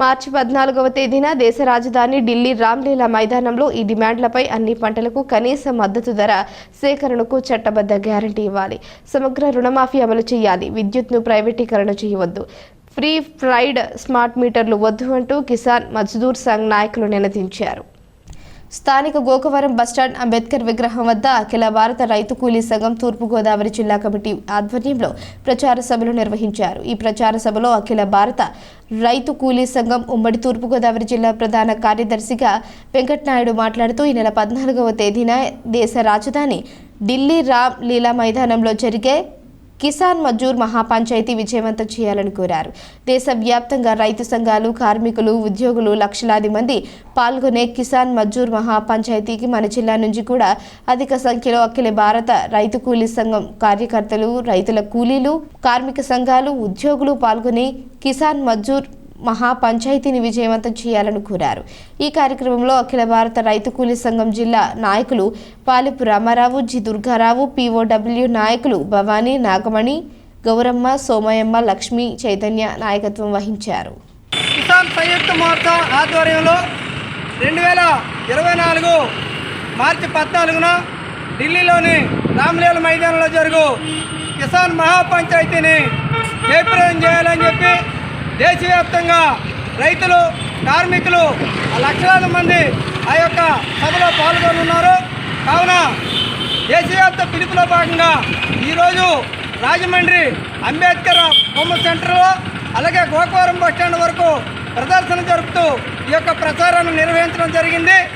మార్చి పద్నాలుగవ తేదీన దేశ రాజధాని ఢిల్లీ రామ్లీలా మైదానంలో ఈ డిమాండ్లపై అన్ని పంటలకు కనీస మద్దతు ధర సేకరణకు చట్టబద్ధ గ్యారంటీ ఇవ్వాలి. సమగ్ర రుణమాఫీ అమలు చేయాలి. విద్యుత్ను ప్రైవేటీకరణ చేయవద్దు. ఫ్రీ ఫ్రైడ్ స్మార్ట్ మీటర్లు వద్దు అంటూ కిసాన్ మజ్దూర్ సంఘ్ నాయకులు నినదించారు. స్థానిక గోకవరం బస్టాండ్ అంబేద్కర్ విగ్రహం వద్ద అఖిల భారత రైతు కూలీ సంఘం తూర్పుగోదావరి జిల్లా కమిటీ ఆధ్వర్యంలో ప్రచార సభలు నిర్వహించారు. ఈ ప్రచార సభలో అఖిల భారత రైతు కూలీ సంఘం ఉమ్మడి తూర్పుగోదావరి జిల్లా ప్రధాన కార్యదర్శిగా వెంకటనాయుడు మాట్లాడుతూ ఈ నెల పద్నాలుగవ తేదీన దేశ రాజధాని ఢిల్లీ రామ్ లీలా మైదానంలో జరిగే కిసాన్ మజూర్ మహాపంచాయతీ విజయవంతం చేయాలని కోరారు. దేశవ్యాప్తంగా రైతు సంఘాలు కార్మికులు ఉద్యోగులు లక్షలాది మంది పాల్గొనే కిసాన్ మజూర్ మహాపంచాయతీకి మన జిల్లా నుంచి కూడా అధిక సంఖ్యలో అఖిల భారత రైతు కూలీ సంఘం కార్యకర్తలు రైతుల కూలీలు కార్మిక సంఘాలు ఉద్యోగులు పాల్గొని కిసాన్ మజూర్ మహాపంచాయతీని విజయవంతం చేయాలని కోరారు. ఈ కార్యక్రమంలో అఖిల భారత రైతు కూలీ సంఘం జిల్లా నాయకులు పాలిపు రామారావు జి దుర్గారావు పీఓడబ్ల్యూ నాయకులు భవానీ నాగమణి గౌరమ్మ సోమయమ్మ లక్ష్మి చైతన్య నాయకత్వం వహించారు. కిసాన్ సంయుక్త మోర్చా ఆధ్వర్యంలో రెండు వేల ఇరవై నాలుగు మార్చి పద్నాలుగున ఢిల్లీలోని రామ్లీల మైదానంలో జరుగు కిసాన్ మహాపంచాయతీని జయప్రదం చేయాలని చెప్పి దేశవ్యాప్తంగా రైతులు కార్మికులు లక్షలాది మంది ఆ యొక్క సభలో పాల్గొనున్నారు. కావున దేశవ్యాప్త పిలుపులో భాగంగా ఈరోజు రాజమండ్రి అంబేద్కర్ బొమ్మ సెంటర్లో అలాగే గోకవరం బస్టాండ్ వరకు ప్రదర్శన జరుపుతూ ఈ యొక్క ప్రచారాన్ని నిర్వహించడం జరిగింది.